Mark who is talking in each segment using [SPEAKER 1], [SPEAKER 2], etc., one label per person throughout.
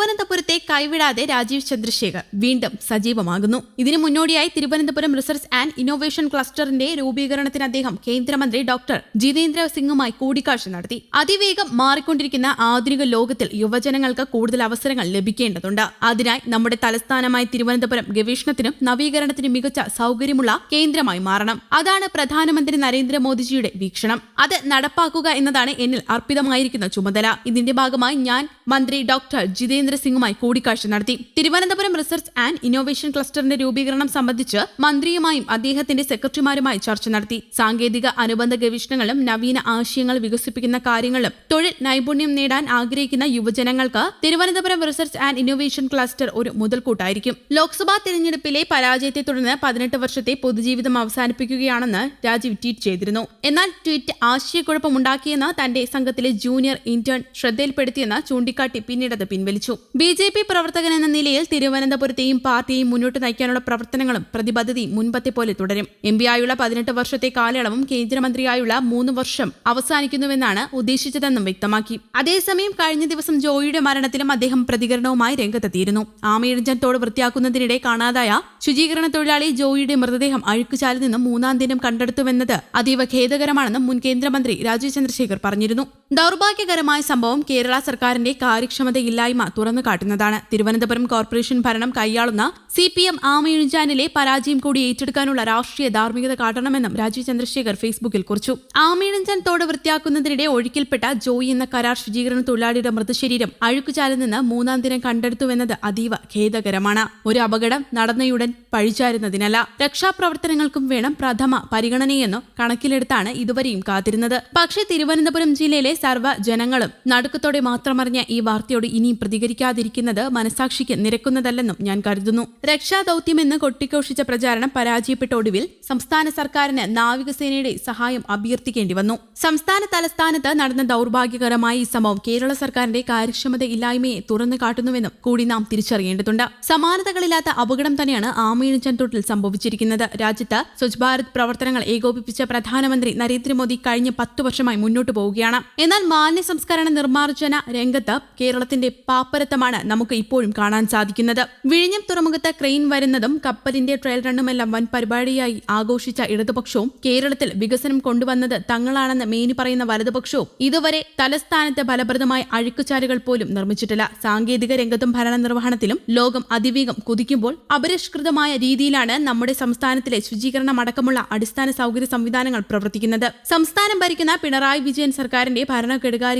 [SPEAKER 1] തിരുവനന്തപുരത്തെ കൈവിടാതെ രാജീവ് ചന്ദ്രശേഖർ വീണ്ടും സജീവമാകുന്നു. ഇതിനു മുന്നോടിയായി തിരുവനന്തപുരം റിസർച്ച് ആൻഡ് ഇന്നോവേഷൻ ക്ലസ്റ്ററിന്റെ രൂപീകരണത്തിന് അദ്ദേഹം കേന്ദ്രമന്ത്രി ഡോക്ടർ ജിതേന്ദ്ര സിംഗുമായി കൂടിക്കാഴ്ച നടത്തി. അതിവേഗം മാറിക്കൊണ്ടിരിക്കുന്ന ആധുനിക ലോകത്തിൽ യുവജനങ്ങൾക്ക് കൂടുതൽ അവസരങ്ങൾ ലഭിക്കേണ്ടതുണ്ട്. അതിനായി നമ്മുടെ തലസ്ഥാനമായ തിരുവനന്തപുരം ഗവേഷണത്തിനും നവീകരണത്തിനും മികച്ച സൗകര്യമുള്ള കേന്ദ്രമായി മാറണം. അതാണ് പ്രധാനമന്ത്രി നരേന്ദ്രമോദിജിയുടെ വീക്ഷണം. അത് നടപ്പാക്കുക എന്നതാണ് എന്നിൽ അർപ്പിതമായിരിക്കുന്ന ചുമതല. ഇതിന്റെ ഭാഗമായി ഞാൻ മന്ത്രി ഡോക്ടർ ജിതേന്ദ്ര സിംഗുമായി കൂടിക്കാഴ്ച നടത്തി. തിരുവനന്തപുരം റിസർച്ച് ആൻഡ് ഇന്നോവേഷൻ ക്ലസ്റ്ററിന്റെ രൂപീകരണം സംബന്ധിച്ച് മന്ത്രിയുമായും അദ്ദേഹത്തിന്റെ സെക്രട്ടറിമാരുമായി ചർച്ച നടത്തി. സാങ്കേതിക അനുബന്ധ ഗവേഷണങ്ങളും നവീന ആശയങ്ങൾ വികസിപ്പിക്കുന്ന കാര്യങ്ങളും തൊഴിൽ നൈപുണ്യം നേടാൻ ആഗ്രഹിക്കുന്ന യുവജനങ്ങൾക്ക് Thiruvananthapuram research and innovation cluster ഒരു മുതൽക്കൂട്ടായിരിക്കും. ലോക്സഭാ തെരഞ്ഞെടുപ്പിലെ പരാജയത്തെ തുടർന്ന് പതിനെട്ട് വർഷത്തെ പൊതുജീവിതം അവസാനിപ്പിക്കുകയാണെന്ന് രാജീവ് ട്വീറ്റ് ചെയ്തിരുന്നു. എന്നാൽ ട്വീറ്റ് ആശയക്കുഴപ്പമുണ്ടാക്കിയെന്ന് തന്റെ സംഘത്തിലെ ജൂനിയർ ഇന്റേൺ ശ്രദ്ധയിൽപ്പെടുത്തിയെന്ന് ചൂണ്ടിക്കാട്ടി പിന്നീട് അത് പിൻവലിച്ചു. ബി ജെ പി പ്രവർത്തകൻ എന്ന നിലയിൽ തിരുവനന്തപുരത്തെയും പാർട്ടിയെയും മുന്നോട്ട് നയിക്കാനുള്ള പ്രവർത്തനങ്ങളും പ്രതിബദ്ധതയും മുൻപത്തെ പോലെ തുടരും. എം പിയായുള്ള പതിനെട്ട് വർഷത്തെ കാലയളവും കേന്ദ്രമന്ത്രിയായുള്ള മൂന്ന് വർഷം അവസാനിക്കുന്നുവെന്നാണ് ഉദ്ദേശിച്ചതെന്നും വ്യക്തമാക്കി. അതേസമയം കഴിഞ്ഞ ദിവസം ജോയിയുടെ മരണത്തിലും അദ്ദേഹം പ്രതികരണവുമായി രംഗത്തെത്തിയിരുന്നു. ആമയിഴഞ്ചൻ വൃത്തിയാക്കുന്നതിനിടെ കാണാതായ ശുചീകരണ തൊഴിലാളി ജോയിയുടെ മൃതദേഹം അഴുക്കുചാലിൽ നിന്നും മൂന്നാം ദിനം കണ്ടെടുത്തുവെന്നത് അതീവ ഖേദകരമാണെന്നും മുൻ കേന്ദ്രമന്ത്രി രാജീവ് ചന്ദ്രശേഖർ പറഞ്ഞിരുന്നു. ദൗർഭാഗ്യകരമായ സംഭവം കേരള സർക്കാരിന്റെ കാര്യക്ഷമതയില്ലായ്മ തുറന്നു കാട്ടുന്നതാണ്. തിരുവനന്തപുരം കോർപ്പറേഷൻ ഭരണം കൈയാളുന്ന സി പി എം ആമയിഴഞ്ചാനിലെ പരാജയം കൂടി ഏറ്റെടുക്കാനുള്ള രാഷ്ട്രീയ ധാർമ്മികത കാട്ടണമെന്നും രാജീവ് ചന്ദ്രശേഖർ ഫേസ്ബുക്കിൽ കുറിച്ചു. ആമയിഴഞ്ചാൻ തോട് വൃത്തിയാക്കുന്നതിനിടെ ഒഴുക്കിൽപ്പെട്ട ജോയി എന്ന കരാർ ശുചീകരണ തൊഴിലാളിയുടെ മൃതശരീരം അഴുക്കുചാലിൽ നിന്ന് മൂന്നാം ദിനം കണ്ടെടുത്തുവെന്നത് അതീവ ഖേദകരമാണ്. ഒരു അപകടം നടന്നയുടൻ പഴിചാരുന്നതിനല്ല. രക്ഷാപ്രവർത്തനങ്ങൾക്കും വേണം പ്രഥമ പരിഗണനയെന്നോ കണക്കിലെടുത്താണ് ഇതുവരെയും കാത്തിരുന്നത്. പക്ഷേ തിരുവനന്തപുരം ജില്ലയിലെ സർവ ജനങ്ങളും നടുക്കത്തോടെ മാത്രമറിഞ്ഞ ഈ വാർത്തയോട് ഇനിയും പ്രതികരിക്കാതിരിക്കുന്നത് മനസാക്ഷിക്ക് നിരക്കുന്നതല്ലെന്നും ഞാൻ കരുതുന്നു. രക്ഷാദൌത്യമെന്ന് കൊട്ടിഘോഷിച്ച പ്രചാരണം പരാജയപ്പെട്ട ഒടുവിൽ സംസ്ഥാന സർക്കാരിന് നാവികസേനയുടെ സഹായം അഭ്യർത്ഥിക്കേണ്ടി വന്നു. സംസ്ഥാന തലസ്ഥാനത്ത് നടന്ന ദൗർഭാഗ്യകരമായ ഈ സംഭവം കേരള സർക്കാരിന്റെ കാര്യക്ഷമത ഇല്ലായ്മയെ തുറന്നു കാട്ടുന്നുവെന്നും കൂടി നാം തിരിച്ചറിയേണ്ടതുണ്ട്. സമാനതകളില്ലാത്ത അപകടം തന്നെയാണ് ആമയിഴഞ്ചൻ തൊട്ടിൽ സംഭവിച്ചിരിക്കുന്നത്. രാജ്യത്ത് സ്വച്ഛ് ഭാരത് പ്രവർത്തനങ്ങൾ ഏകോപിപ്പിച്ച പ്രധാനമന്ത്രി നരേന്ദ്രമോദി കഴിഞ്ഞ പത്തു വർഷമായി മുന്നോട്ടു പോവുകയാണ്. എന്നാൽ മാലിന്യ സംസ്കരണ നിർമ്മാർജന രംഗത്ത് കേരളത്തിന്റെ പാപ്പരത്തമാണ് നമുക്ക് ഇപ്പോഴും കാണാൻ സാധിക്കുന്നത്. വിഴിഞ്ഞം തുറമുഖത്ത് ക്രെയിൻ വരുന്നതും കപ്പലിന്റെ ട്രയൽ റണ്ണുമെല്ലാം വൻ പരിപാടിയായി ആഘോഷിച്ച ഇടതുപക്ഷവും കേരളത്തിൽ വികസനം കൊണ്ടുവന്നത് തങ്ങളാണെന്ന് മേനി പറയുന്ന വലതുപക്ഷവും ഇതുവരെ തലസ്ഥാനത്ത് ഫലപ്രദമായ അഴുക്കുചാലുകൾ പോലും നിർമ്മിച്ചിട്ടില്ല. സാങ്കേതിക രംഗത്തും ഭരണ നിർവഹണത്തിലും ലോകം അതിവേഗം കുതിക്കുമ്പോൾ അപരിഷ്കൃതമായ രീതിയിലാണ് നമ്മുടെ സംസ്ഥാനത്തിലെ ശുചീകരണം അടക്കമുള്ള അടിസ്ഥാന സൗകര്യ സംവിധാനങ്ങൾ പ്രവർത്തിക്കുന്നത്. സംസ്ഥാനം ഭരിക്കുന്ന പിണറായി വിജയൻ സർക്കാരിന്റെ ഭരണ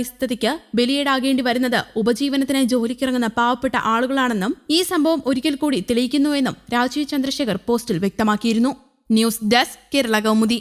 [SPEAKER 1] സ്ഥിതിക്ക് ബലിയേടാകേണ്ടി വരുന്നത് ഉപജീവനത്തിനായി ജോലിക്കിറങ്ങുന്ന പാവപ്പെട്ട ആളുകളാണെന്നും ഈ സംഭവം ഒരിക്കൽ കൂടി തെളിയിക്കുന്നുവെന്നും രാജീവ് ചന്ദ്രശേഖർ പോസ്റ്റിൽ വ്യക്തമാക്കിയിരുന്നു. News desk Kerala Kaumudi.